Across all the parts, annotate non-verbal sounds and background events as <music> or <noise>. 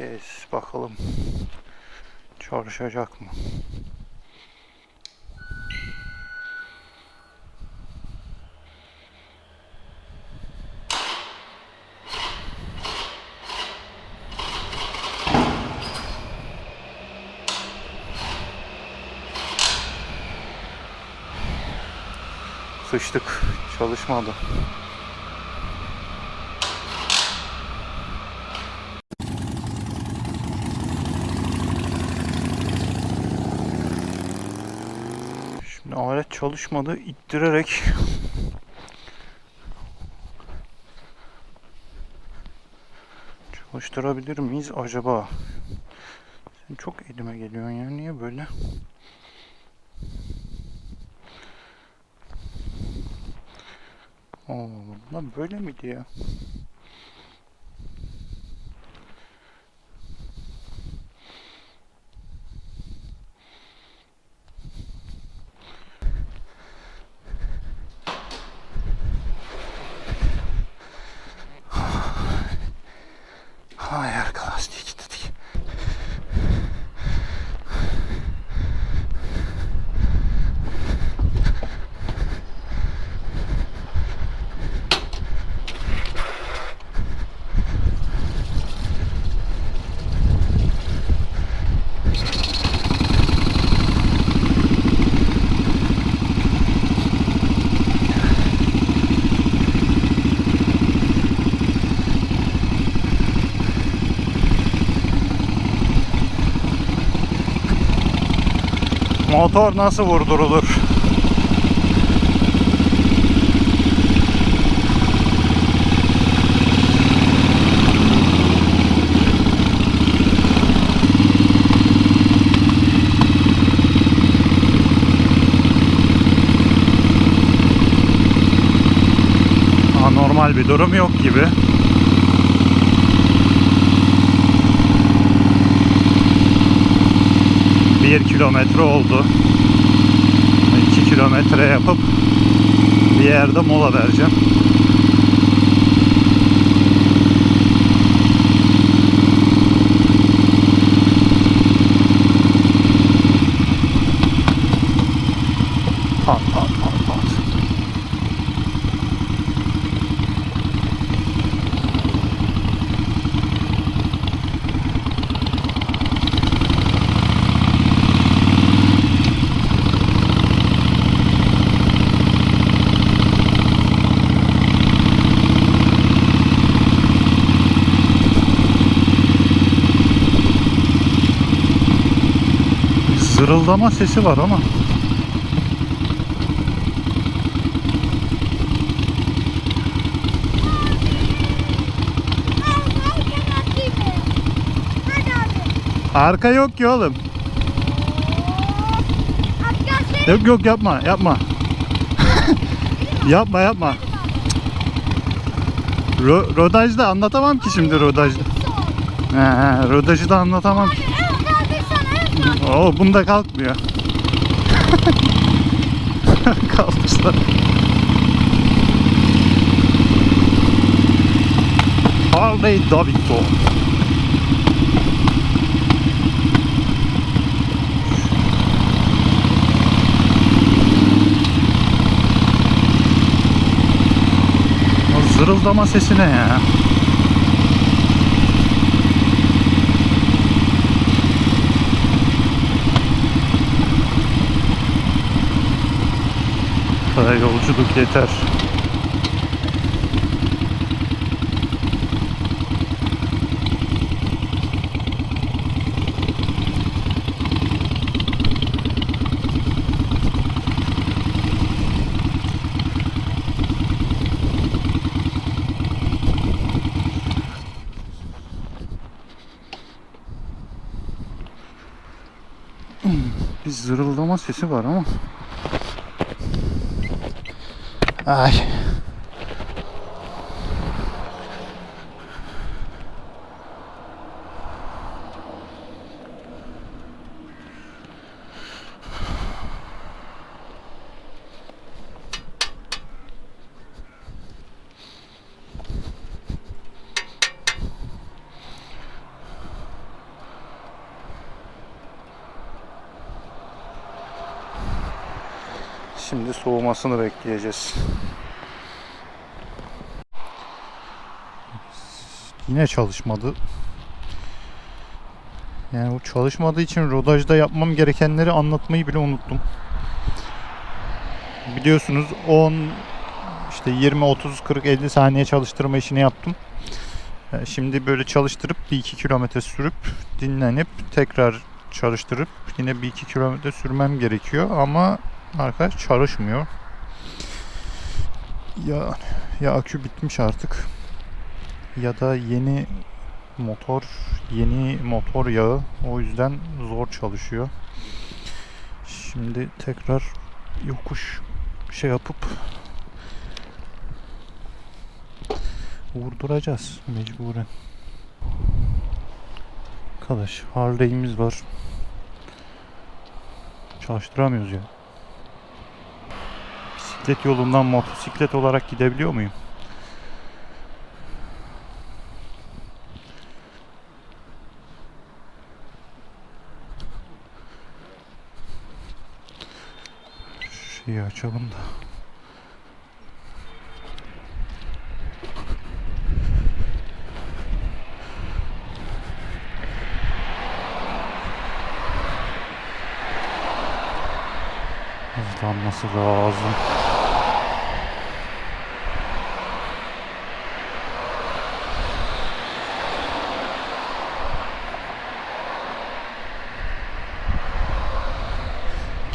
Yes, bakalım çalışacak mı? Sıçtık. Çalışmadı. Şimdi alet çalışmadı. ittirerek çalıştırabilir miyiz acaba? Sen çok elime geliyorsun ya. Niye böyle? Oo, lan böyle miydi ya? Oh, yeah, Motor nasıl vurdurulur? Anormal bir durum yok gibi. Bir kilometre oldu. 2 kilometre yapıp bir yerde mola vereceğim. Zırıldama sesi var ama. Arka yok ki oğlum. Yok yok yapma yapma. <laughs> yapma yapma. Ro rodajda anlatamam ki şimdi rodajda. He, rodajı da anlatamam ki. Oo bunda kalkmıyor. <laughs> Kalmışlar. Harley Davidson. Zırıldama sesi ne ya? Bu kadar yolculuk yeter. Bir zırıldama sesi var ama. Ai. Şimdi soğumasını bekleyeceğiz. Yine çalışmadı. Yani bu çalışmadığı için rodajda yapmam gerekenleri anlatmayı bile unuttum. Biliyorsunuz 10 işte 20 30 40 50 saniye çalıştırma işini yaptım. Ee, Şimdi böyle çalıştırıp 1-2 kilometre sürüp dinlenip tekrar çalıştırıp yine 1-2 kilometre sürmem gerekiyor ama arkadaş çalışmıyor. Ya ya akü bitmiş artık ya da yeni motor yeni motor yağı o yüzden zor çalışıyor. Şimdi tekrar yokuş şey yapıp vurduracağız mecburen. Arkadaş Harley'imiz var. Çalıştıramıyoruz ya. Bisiklet yolundan motosiklet olarak gidebiliyor muyum? Şeyi açalım da. Hızlanması lazım.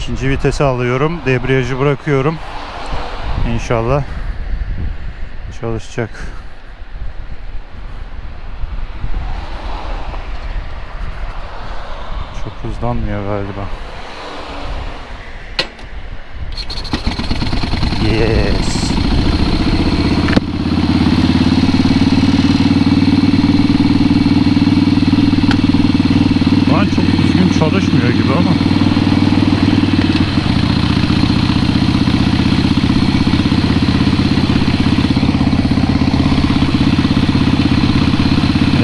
İkinci vitese alıyorum. Debriyajı bırakıyorum. İnşallah çalışacak. Çok hızlanmıyor galiba. Yes. Lan çok düzgün çalışmıyor gibi ama.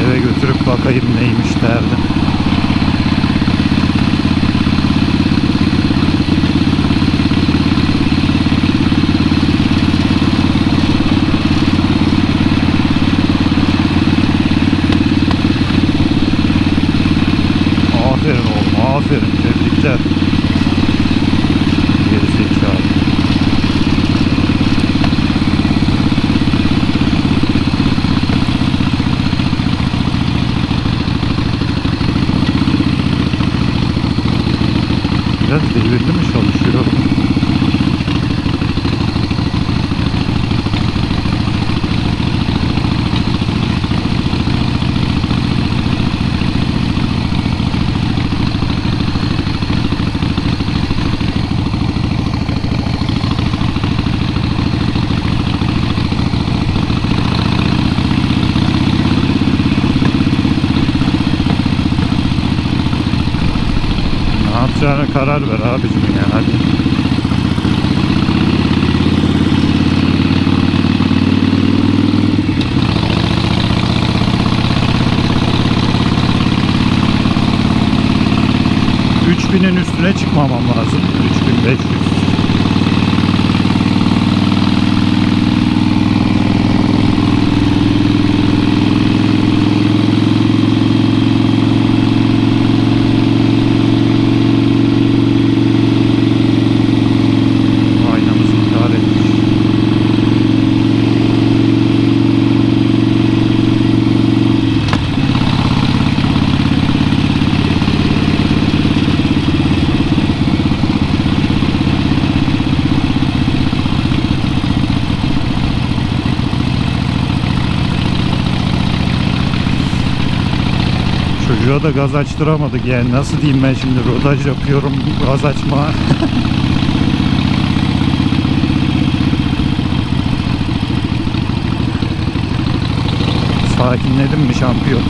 Eve götürüp bakayım neymiş derdim. Biraz devirli mi çalışıyor? Ne yapacağına karar ver abicim ya hadi. ...3000'in üstüne çıkmamam lazım. 3500. Çocuğa da gaz açtıramadık yani nasıl diyeyim ben şimdi rodaj yapıyorum gaz açma. <laughs> Sakinledim mi şampiyon?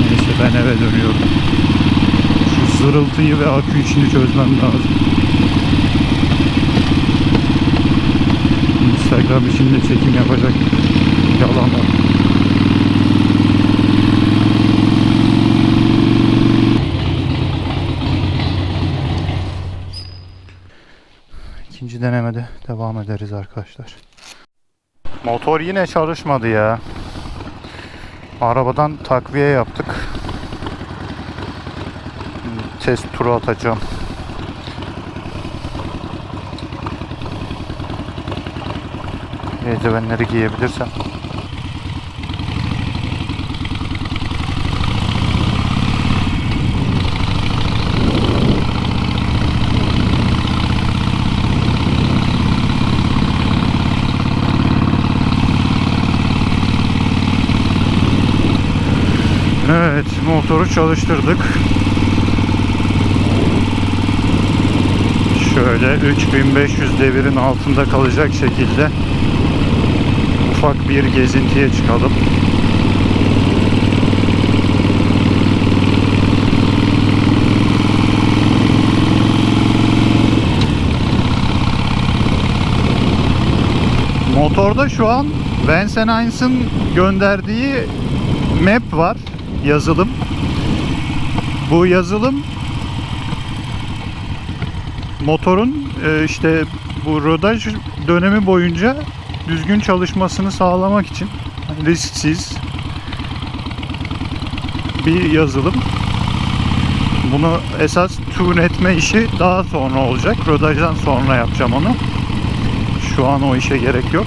Neyse ben eve dönüyorum. Zırıltıyı ve akü işini çözmem lazım. Instagram için de çekim yapacak yalan var. İkinci denemede devam ederiz arkadaşlar. Motor yine çalışmadı ya. Arabadan takviye yaptık. Test turu atacağım. Eldivenleri giyebilirsem. Evet, motoru çalıştırdık. Şöyle 3500 devirin altında kalacak şekilde ufak bir gezintiye çıkalım. Motorda şu an Vincennes'ın gönderdiği map var, yazılım. Bu yazılım motorun e, işte bu rodaj dönemi boyunca düzgün çalışmasını sağlamak için risksiz bir yazılım. Bunu esas tune etme işi daha sonra olacak. Rodajdan sonra yapacağım onu. Şu an o işe gerek yok.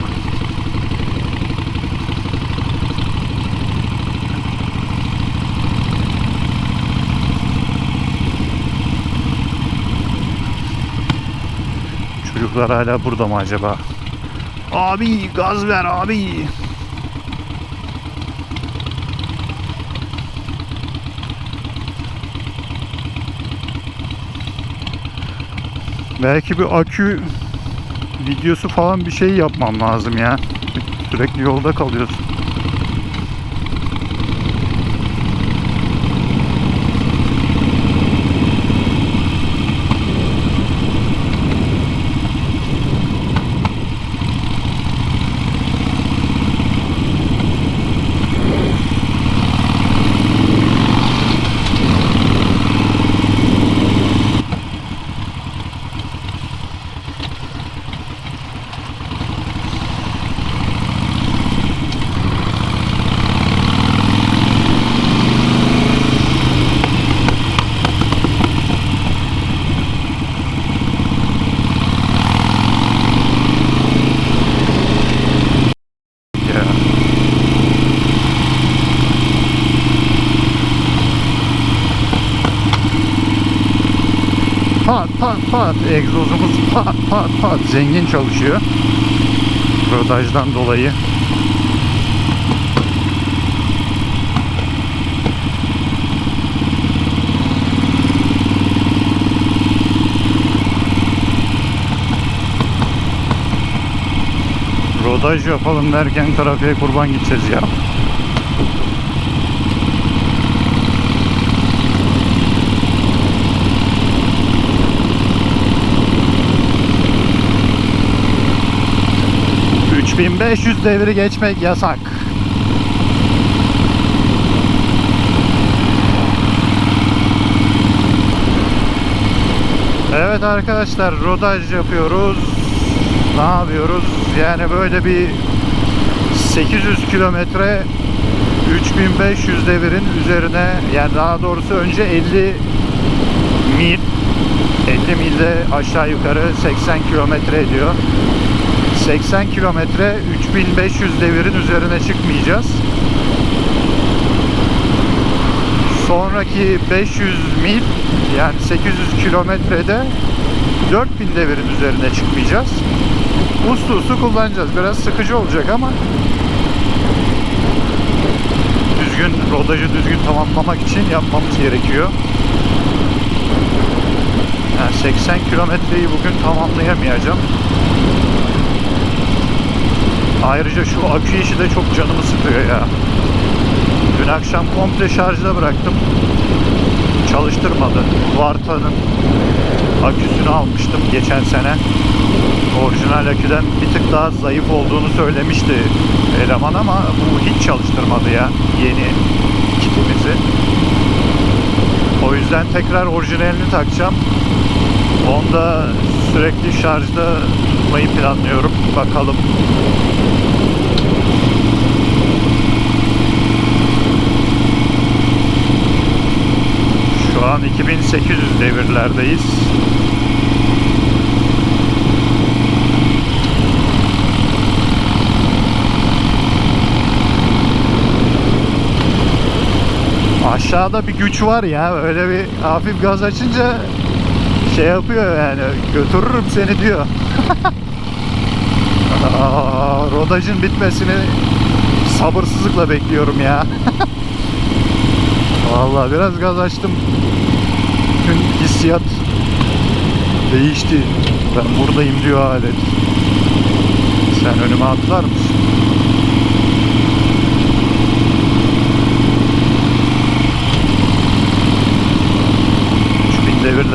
Çocuklar hala burada mı acaba? Abi gaz ver abi. Belki bir akü videosu falan bir şey yapmam lazım ya. Sürekli yolda kalıyoruz. Pat zengin çalışıyor. Rodajdan dolayı. Rodaj yapalım derken trafiğe kurban gideceğiz ya. ...3500 devri geçmek yasak. Evet arkadaşlar rodaj yapıyoruz. Ne yapıyoruz? Yani böyle bir 800 kilometre 3500 devirin üzerine yani daha doğrusu önce 50 mil 50 milde aşağı yukarı 80 kilometre ediyor. 80 kilometre 3500 devirin üzerine çıkmayacağız. Sonraki 500 mil yani 800 kilometrede 4000 devirin üzerine çıkmayacağız. Uslu uslu kullanacağız. Biraz sıkıcı olacak ama düzgün rodajı düzgün tamamlamak için yapmamız gerekiyor. Yani 80 kilometreyi bugün tamamlayamayacağım. Ayrıca şu akü işi de çok canımı sıkıyor ya. Dün akşam komple şarjda bıraktım. Çalıştırmadı. Varta'nın aküsünü almıştım geçen sene. Orijinal aküden bir tık daha zayıf olduğunu söylemişti eleman ama bu hiç çalıştırmadı ya yeni kitimizi. O yüzden tekrar orijinalini takacağım. Onu da sürekli şarjda tutmayı planlıyorum. Bakalım. Şu an 2800 devirlerdeyiz. Aşağıda bir güç var ya öyle bir hafif gaz açınca şey yapıyor yani götürürüm seni diyor. <laughs> Aa, rodajın bitmesini sabırsızlıkla bekliyorum ya. <laughs> Vallahi biraz gaz açtım. Bütün hissiyat değişti. Ben buradayım diyor alet. Sen önüme atlar mısın?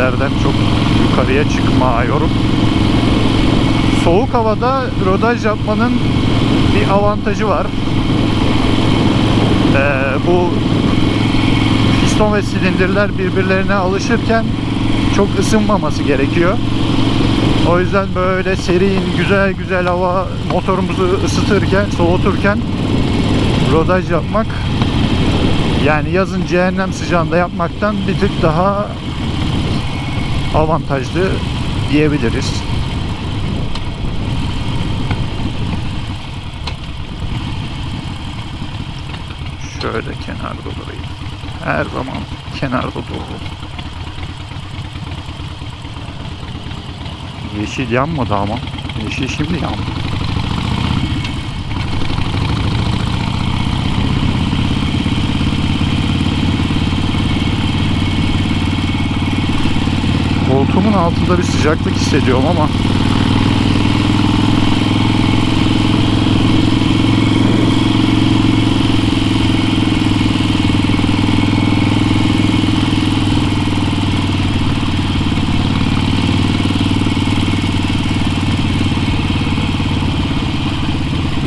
Devirlerden çok yukarıya çıkmıyorum. Soğuk havada rodaj yapmanın bir avantajı var. Ee, bu piston ve silindirler birbirlerine alışırken çok ısınmaması gerekiyor. O yüzden böyle serin, güzel güzel hava motorumuzu ısıtırken, soğuturken rodaj yapmak yani yazın cehennem sıcağında yapmaktan bir tık daha avantajlı diyebiliriz. Şöyle kenarda durayım. Her zaman kenarda dururum. Yeşil yanmadı ama. Yeşil şimdi yandı. Koltuğumun altında bir sıcaklık hissediyorum ama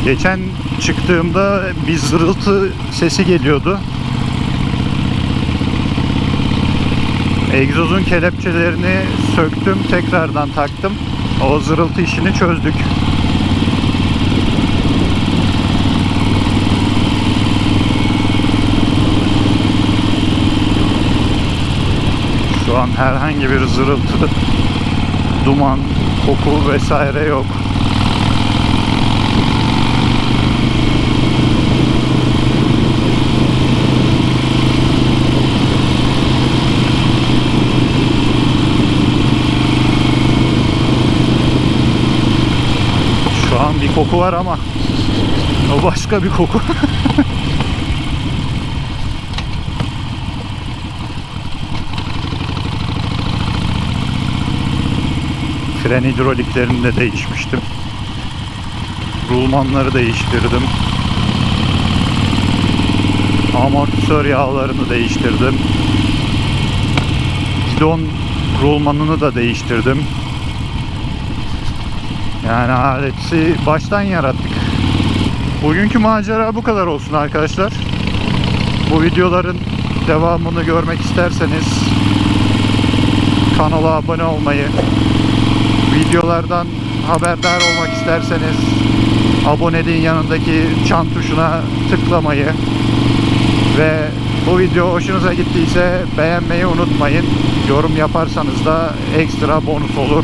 Geçen çıktığımda bir zırıltı sesi geliyordu. Egzozun kelepçelerini söktüm, tekrardan taktım. O zırıltı işini çözdük. Şu an herhangi bir zırıltı, duman, koku vesaire yok. Şu an bir koku var ama o başka bir koku. <laughs> Fren hidroliklerini de değişmiştim. Rulmanları değiştirdim. Amortisör yağlarını değiştirdim. Gidon rulmanını da değiştirdim. Yani aleti baştan yarattık. Bugünkü macera bu kadar olsun arkadaşlar. Bu videoların devamını görmek isterseniz kanala abone olmayı, videolardan haberdar olmak isterseniz aboneliğin yanındaki çan tuşuna tıklamayı ve bu video hoşunuza gittiyse beğenmeyi unutmayın. Yorum yaparsanız da ekstra bonus olur.